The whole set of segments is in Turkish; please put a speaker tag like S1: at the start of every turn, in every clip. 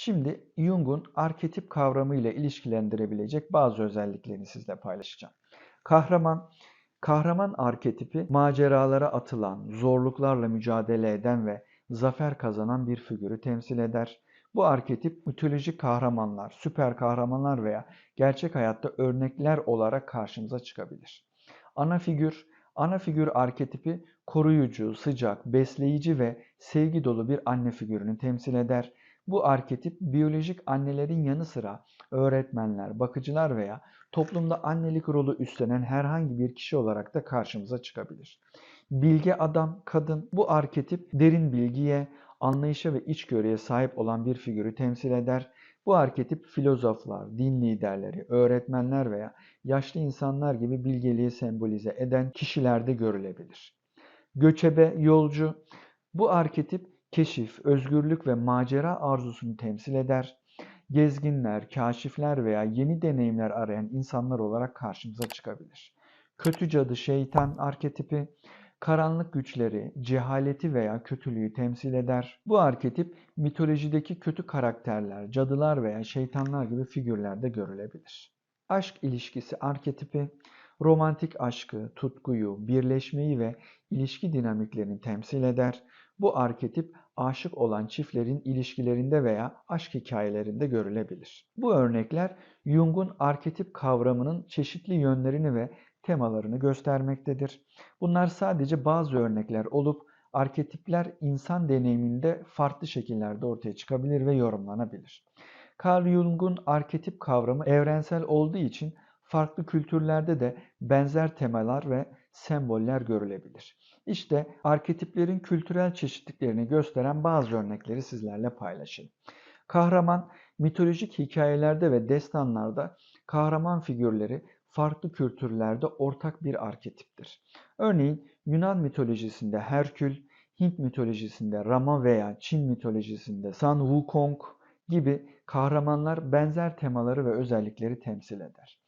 S1: Şimdi Jung'un arketip kavramı ile ilişkilendirebilecek bazı özelliklerini sizle paylaşacağım. Kahraman, kahraman arketipi maceralara atılan, zorluklarla mücadele eden ve zafer kazanan bir figürü temsil eder. Bu arketip mitolojik kahramanlar, süper kahramanlar veya gerçek hayatta örnekler olarak karşımıza çıkabilir. Ana figür, ana figür arketipi koruyucu, sıcak, besleyici ve sevgi dolu bir anne figürünü temsil eder. Bu arketip biyolojik annelerin yanı sıra öğretmenler, bakıcılar veya toplumda annelik rolü üstlenen herhangi bir kişi olarak da karşımıza çıkabilir. Bilge adam, kadın bu arketip derin bilgiye, anlayışa ve içgörüye sahip olan bir figürü temsil eder. Bu arketip filozoflar, din liderleri, öğretmenler veya yaşlı insanlar gibi bilgeliği sembolize eden kişilerde görülebilir. Göçebe, yolcu bu arketip keşif, özgürlük ve macera arzusunu temsil eder. Gezginler, kaşifler veya yeni deneyimler arayan insanlar olarak karşımıza çıkabilir. Kötü cadı, şeytan arketipi karanlık güçleri, cehaleti veya kötülüğü temsil eder. Bu arketip mitolojideki kötü karakterler, cadılar veya şeytanlar gibi figürlerde görülebilir. Aşk ilişkisi arketipi romantik aşkı, tutkuyu, birleşmeyi ve ilişki dinamiklerini temsil eder. Bu arketip aşık olan çiftlerin ilişkilerinde veya aşk hikayelerinde görülebilir. Bu örnekler Jung'un arketip kavramının çeşitli yönlerini ve temalarını göstermektedir. Bunlar sadece bazı örnekler olup arketipler insan deneyiminde farklı şekillerde ortaya çıkabilir ve yorumlanabilir. Carl Jung'un arketip kavramı evrensel olduğu için farklı kültürlerde de benzer temalar ve semboller görülebilir. İşte arketiplerin kültürel çeşitliklerini gösteren bazı örnekleri sizlerle paylaşayım. Kahraman, mitolojik hikayelerde ve destanlarda kahraman figürleri farklı kültürlerde ortak bir arketiptir. Örneğin Yunan mitolojisinde Herkül, Hint mitolojisinde Rama veya Çin mitolojisinde Sun Wukong gibi kahramanlar benzer temaları ve özellikleri temsil eder.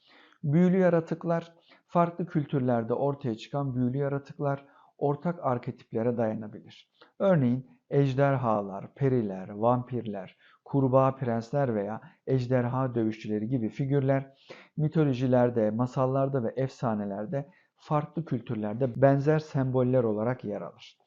S1: Büyülü yaratıklar, farklı kültürlerde ortaya çıkan büyülü yaratıklar ortak arketiplere dayanabilir. Örneğin ejderhalar, periler, vampirler, kurbağa prensler veya ejderha dövüşçüleri gibi figürler mitolojilerde, masallarda ve efsanelerde farklı kültürlerde benzer semboller olarak yer alır.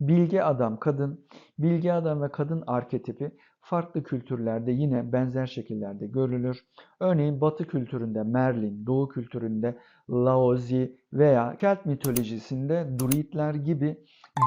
S1: Bilge adam, kadın, bilge adam ve kadın arketipi farklı kültürlerde yine benzer şekillerde görülür. Örneğin Batı kültüründe Merlin, Doğu kültüründe Laozi veya Kelt mitolojisinde Druidler gibi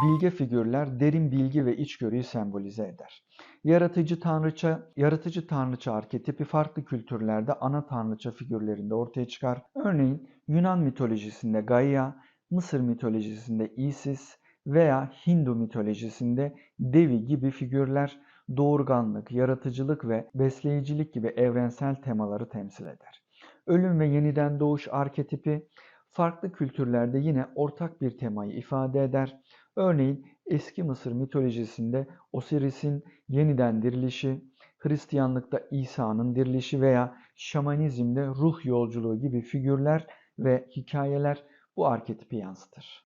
S1: bilge figürler derin bilgi ve içgörüyü sembolize eder. Yaratıcı tanrıça, yaratıcı tanrıça arketipi farklı kültürlerde ana tanrıça figürlerinde ortaya çıkar. Örneğin Yunan mitolojisinde Gaia, Mısır mitolojisinde Isis veya Hindu mitolojisinde Devi gibi figürler doğurganlık, yaratıcılık ve besleyicilik gibi evrensel temaları temsil eder. Ölüm ve yeniden doğuş arketipi farklı kültürlerde yine ortak bir temayı ifade eder. Örneğin eski Mısır mitolojisinde Osiris'in yeniden dirilişi, Hristiyanlıkta İsa'nın dirilişi veya şamanizmde ruh yolculuğu gibi figürler ve hikayeler bu arketipi yansıtır.